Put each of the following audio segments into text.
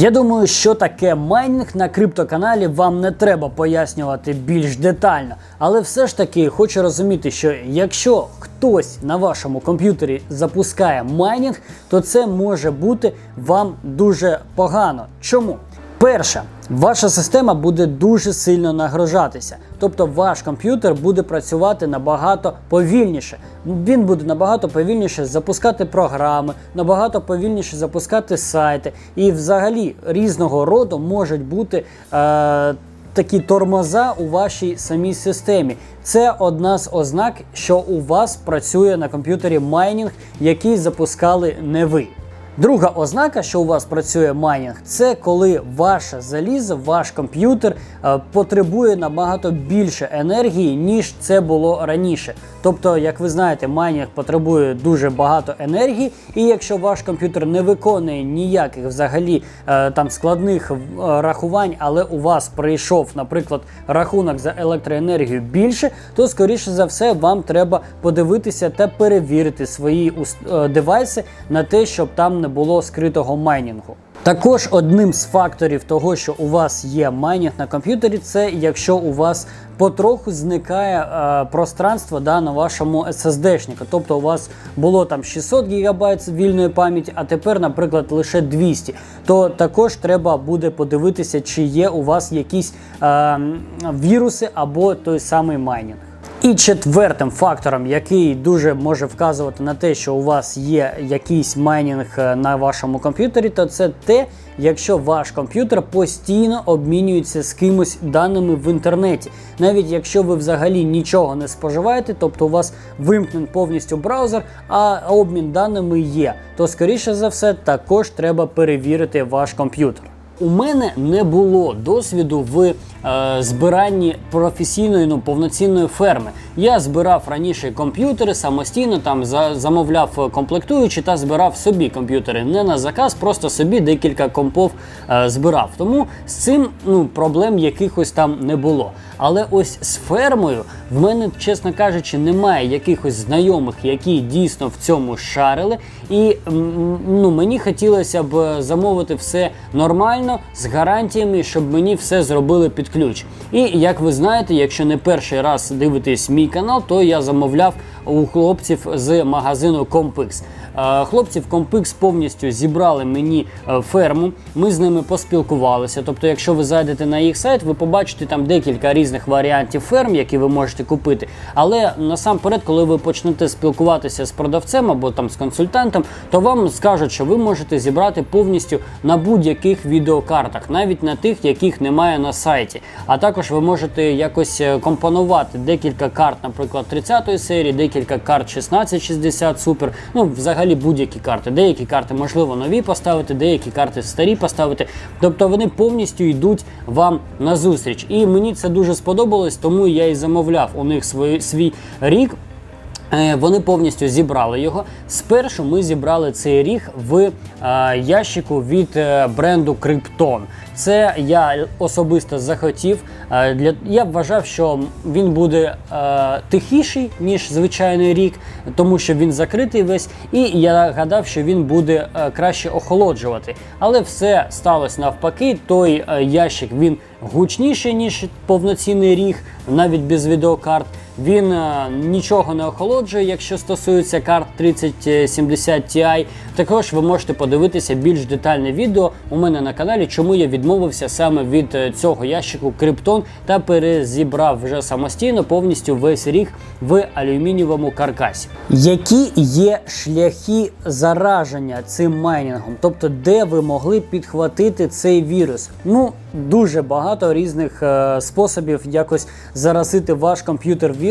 Я думаю, що таке майнінг на криптоканалі вам не треба пояснювати більш детально. Але все ж таки хочу розуміти, що якщо хтось на вашому комп'ютері запускає майнінг, то це може бути вам дуже погано. Чому? Перше, ваша система буде дуже сильно нагружатися, тобто ваш комп'ютер буде працювати набагато повільніше. Він буде набагато повільніше запускати програми, набагато повільніше запускати сайти, і взагалі різного роду можуть бути. Е- Такі тормоза у вашій самій системі. Це одна з ознак, що у вас працює на комп'ютері майнінг, який запускали не ви. Друга ознака, що у вас працює майнінг, це коли ваше залізо, ваш комп'ютер потребує набагато більше енергії, ніж це було раніше. Тобто, як ви знаєте, майнінг потребує дуже багато енергії, і якщо ваш комп'ютер не виконує ніяких взагалі е, там складних е, рахувань, але у вас прийшов, наприклад, рахунок за електроенергію більше, то скоріше за все вам треба подивитися та перевірити свої е, девайси на те, щоб там не було скритого майнінгу. Також одним з факторів того, що у вас є майнінг на комп'ютері, це якщо у вас потроху зникає е, пространство да, на вашому SSD-шнику. Тобто у вас було там 600 ГБ вільної пам'яті, а тепер, наприклад, лише 200. То також треба буде подивитися, чи є у вас якісь е, віруси або той самий майнінг. І четвертим фактором, який дуже може вказувати на те, що у вас є якийсь майнінг е, на вашому комп'ютері, то це те, якщо ваш комп'ютер постійно обмінюється з кимось даними в інтернеті. Навіть якщо ви взагалі нічого не споживаєте, тобто у вас вимкнений повністю браузер, а обмін даними є, то скоріше за все також треба перевірити ваш комп'ютер. У мене не було досвіду в е, збиранні професійної ну, повноцінної ферми. Я збирав раніше комп'ютери самостійно, там за, замовляв комплектуючі та збирав собі комп'ютери. Не на заказ, просто собі декілька компов е, збирав. Тому з цим ну, проблем якихось там не було. Але ось з фермою в мене, чесно кажучи, немає якихось знайомих, які дійсно в цьому шарили. І ну, мені хотілося б замовити все нормально з гарантіями, щоб мені все зробили під ключ. І як ви знаєте, якщо не перший раз дивитесь мій канал, то я замовляв у хлопців з магазину Compix. Е, в Compix повністю зібрали мені е, ферму. Ми з ними поспілкувалися. Тобто, якщо ви зайдете на їх сайт, ви побачите там декілька різних варіантів ферм, які ви можете купити. Але насамперед, коли ви почнете спілкуватися з продавцем або там з консультантом, то вам скажуть, що ви можете зібрати повністю на будь-яких відеокартах, навіть на тих, яких немає на сайті. А також ви можете якось е, компонувати декілька карт, наприклад, 30-ї серії, декілька карт 1660 супер. ну взагалі будь-які карти. Деякі карти можливо нові поставити, деякі карти старі поставити. Тобто вони повністю йдуть вам на зустріч. І мені це дуже сподобалось, тому я і замовляв у них свій, свій рік. Е, Вони повністю зібрали його. Спершу ми зібрали цей ріг в е, ящику від е, бренду Krypton. Це я особисто захотів. Для я вважав, що він буде тихіший ніж звичайний рік, тому що він закритий весь. І я гадав, що він буде краще охолоджувати. Але все сталося навпаки. Той ящик він гучніший ніж повноцінний ріг, навіть без відеокарт. Він е, нічого не охолоджує, якщо стосується карт 3070 Ti. Також ви можете подивитися більш детальне відео у мене на каналі, чому я відмовився саме від е, цього ящику Krypton та перезібрав вже самостійно повністю весь ріг в алюмінієвому каркасі. Які є шляхи зараження цим майнінгом, тобто де ви могли підхватити цей вірус? Ну дуже багато різних е, способів якось заразити ваш комп'ютер вірусом,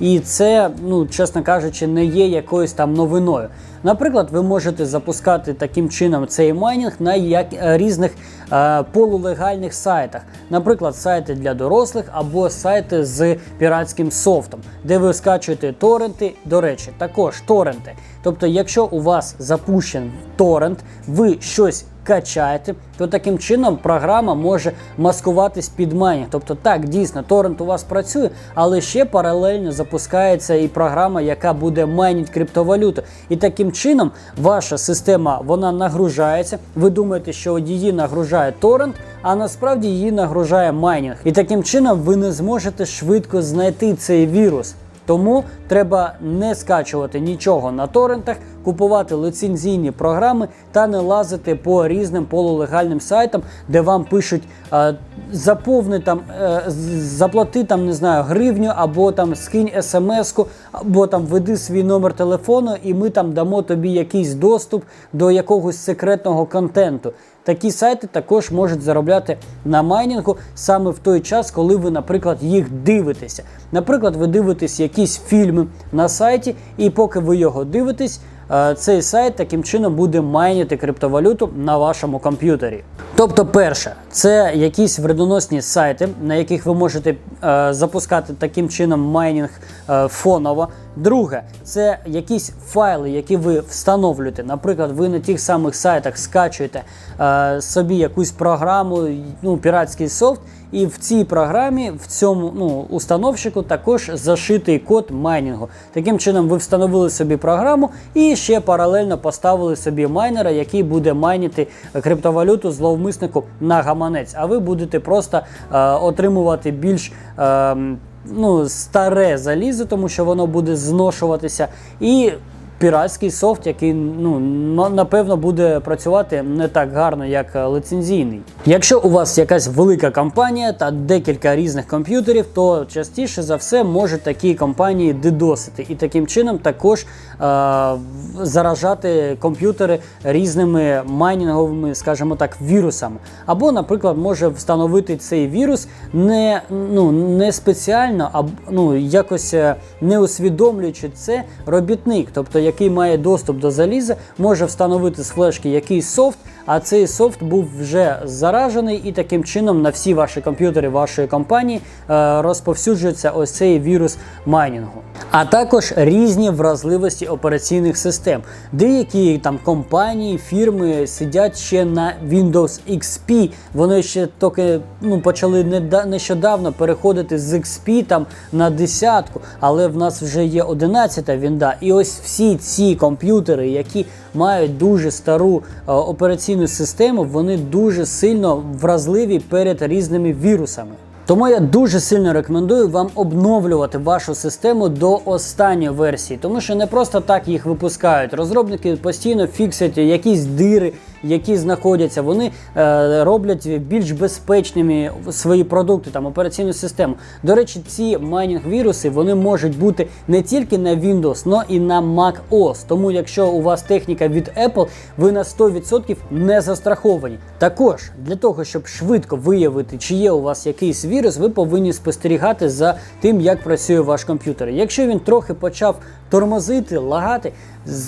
і це, ну чесно кажучи, не є якоюсь там новиною. Наприклад, ви можете запускати таким чином цей майнінг на як, е, різних е, полулегальних сайтах, наприклад, сайти для дорослих або сайти з піратським софтом, де ви скачуєте торренти. До речі, також торренти. Тобто, якщо у вас запущен торрент, ви щось качаєте, то таким чином програма може маскуватись під майнінг. Тобто, так, дійсно, торрент у вас працює, але ще паралельно запускається і програма, яка буде майнити криптовалюту. І таким чином ваша система вона нагружається. Ви думаєте, що її нагружає торрент, а насправді її нагружає майнінг. І таким чином ви не зможете швидко знайти цей вірус. Тому треба не скачувати нічого на торрентах, купувати лицензійні програми та не лазити по різним полулегальним сайтам, де вам пишуть е, заповни там, е, заплати там, не знаю, гривню, або там скинь смс-ку, або там введи свій номер телефону, і ми там дамо тобі якийсь доступ до якогось секретного контенту. Такі сайти також можуть заробляти на майнінгу саме в той час, коли ви, наприклад, їх дивитеся. Наприклад, ви дивитесь якісь фільми на сайті, і поки ви його дивитесь, е, цей сайт таким чином буде майнити криптовалюту на вашому комп'ютері. Тобто, перше, це якісь вредоносні сайти, на яких ви можете е, запускати таким чином майнінг е, фоново. Друге, це якісь файли, які ви встановлюєте. Наприклад, ви на тих самих сайтах скачуєте е, собі якусь програму, ну, піратський софт, і в цій програмі, в цьому ну, установщику також зашитий код майнінгу. Таким чином, ви встановили собі програму і ще паралельно поставили собі майнера, який буде майнити криптовалюту зловмиснику на гаманець. А ви будете просто е, отримувати більш. Е, ну, старе залізо, тому що воно буде зношуватися, і піратський софт, який ну, напевно буде працювати не так гарно, як е, лицензійний. Якщо у вас якась велика компанія та декілька різних комп'ютерів, то частіше за все можуть такі компанії дидосити і таким чином також е, заражати комп'ютери різними майнінговими, скажімо так, вірусами. Або, наприклад, може встановити цей вірус не, ну, не спеціально, а ну, якось е, не усвідомлюючи це робітник, тобто який має доступ до заліза, може встановити з флешки якийсь софт, а цей софт був вже заражений, і таким чином на всі ваші комп'ютери вашої компанії е, розповсюджується ось цей вірус майнінгу. А також різні вразливості операційних систем. Деякі там компанії, фірми сидять ще на Windows XP. Вони ще тільки ну, почали нещодавно переходити з XP там на десятку, але в нас вже є 11 вінда. І ось всі ці комп'ютери, які мають дуже стару е, операційну систему, вони дуже сильно вразливі перед різними вірусами. Тому я дуже сильно рекомендую вам обновлювати вашу систему до останньої версії, тому що не просто так їх випускають. Розробники постійно фіксять якісь дири, які знаходяться. Вони е, роблять більш безпечними свої продукти, там операційну систему. До речі, ці майнінг віруси вони можуть бути не тільки на Windows, але і на Mac OS. Тому, якщо у вас техніка від Apple, ви на 100% не застраховані. Також для того, щоб швидко виявити, чи є у вас якийсь вірус, ви повинні спостерігати за тим, як працює ваш комп'ютер. Якщо він трохи почав тормозити, лагати,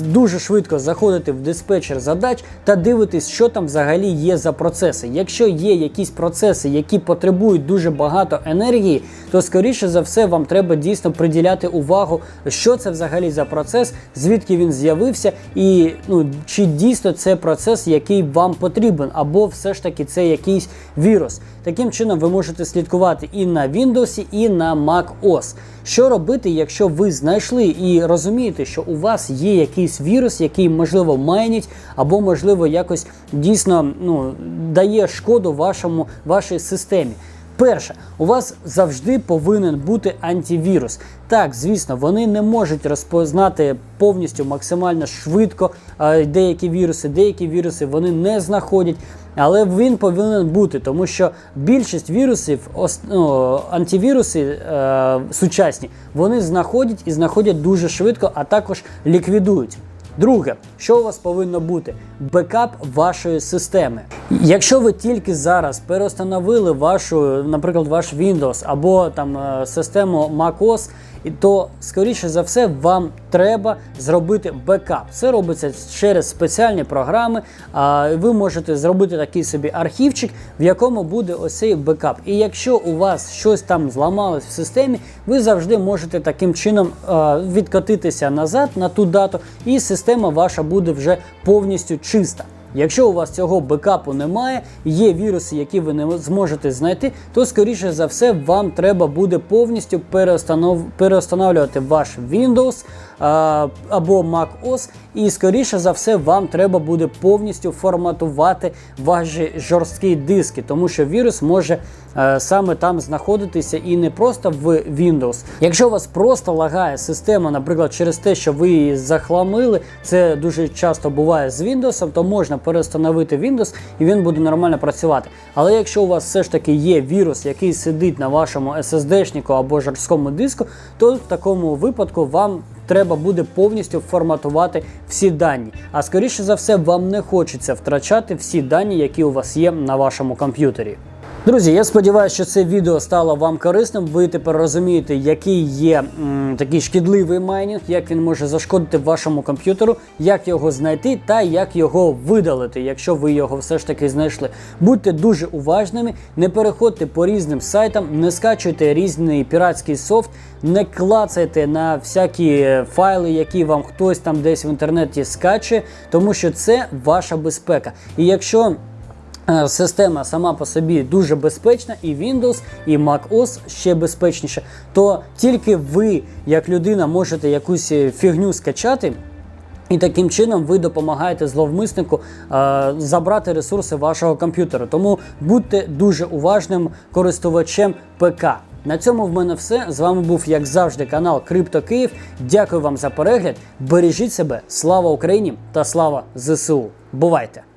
дуже швидко заходити в диспетчер задач та дивитись, що там взагалі є за процеси. Якщо є якісь процеси, які потребують дуже багато енергії, то скоріше за все вам треба дійсно приділяти увагу, що це взагалі за процес, звідки він з'явився, і ну чи дійсно це процес, який вам потрібен, або все ж таки це якийсь вірус. Таким чином ви можете слідкувати і на Windows, і на Mac OS. Що робити, якщо ви знайшли і розумієте, що у вас є якийсь вірус, який можливо майнить, або можливо якось дійсно ну, дає шкоду вашому вашій системі. Перше, у вас завжди повинен бути антивірус. Так, звісно, вони не можуть розпознати повністю максимально швидко е, деякі віруси, деякі віруси вони не знаходять. Але він повинен бути, тому що більшість вірусів, ну, антивіруси е, сучасні, вони знаходять і знаходять дуже швидко, а також ліквідують. Друге, що у вас повинно бути? Бекап вашої системи. Якщо ви тільки зараз перестановили вашу, наприклад, ваш Windows або там е, систему macOS, і то скоріше за все вам треба зробити бекап. Це робиться через спеціальні програми. А ви можете зробити такий собі архівчик, в якому буде ось цей бекап. І якщо у вас щось там зламалось в системі, ви завжди можете таким чином відкотитися назад на ту дату, і система ваша буде вже повністю чиста. Якщо у вас цього бекапу немає, є віруси, які ви не зможете знайти, то скоріше за все вам треба буде повністю переустанов... переустановлювати ваш Windows а, або Mac OS, і скоріше за все вам треба буде повністю форматувати ваші жорсткі диски, тому що вірус може саме там знаходитися і не просто в Windows. Якщо у вас просто лагає система, наприклад, через те, що ви її захламили, це дуже часто буває з Windows, то можна перестановити Windows і він буде нормально працювати. Але якщо у вас все ж таки є вірус, який сидить на вашому SSD-шнику або жорсткому диску, то в такому випадку вам треба буде повністю форматувати всі дані. А скоріше за все, вам не хочеться втрачати всі дані, які у вас є на вашому комп'ютері. Друзі, я сподіваюся, що це відео стало вам корисним. Ви тепер розумієте, який є м, такий шкідливий майнінг, як він може зашкодити вашому комп'ютеру, як його знайти та як його видалити, якщо ви його все ж таки знайшли. Будьте дуже уважними, не переходьте по різним сайтам, не скачуйте різний піратський софт, не клацайте на всякі файли, які вам хтось там десь в інтернеті скачує, тому що це ваша безпека. І якщо Система сама по собі дуже безпечна, і Windows, і Mac OS ще безпечніше, то тільки ви, як людина, можете якусь е, фігню скачати. І таким чином ви допомагаєте зловмиснику е, забрати ресурси вашого комп'ютера. Тому будьте дуже уважним користувачем ПК. На цьому в мене все. З вами був, як завжди, канал Крипто Київ. Дякую вам за перегляд. Бережіть себе, слава Україні та слава ЗСУ. Бувайте!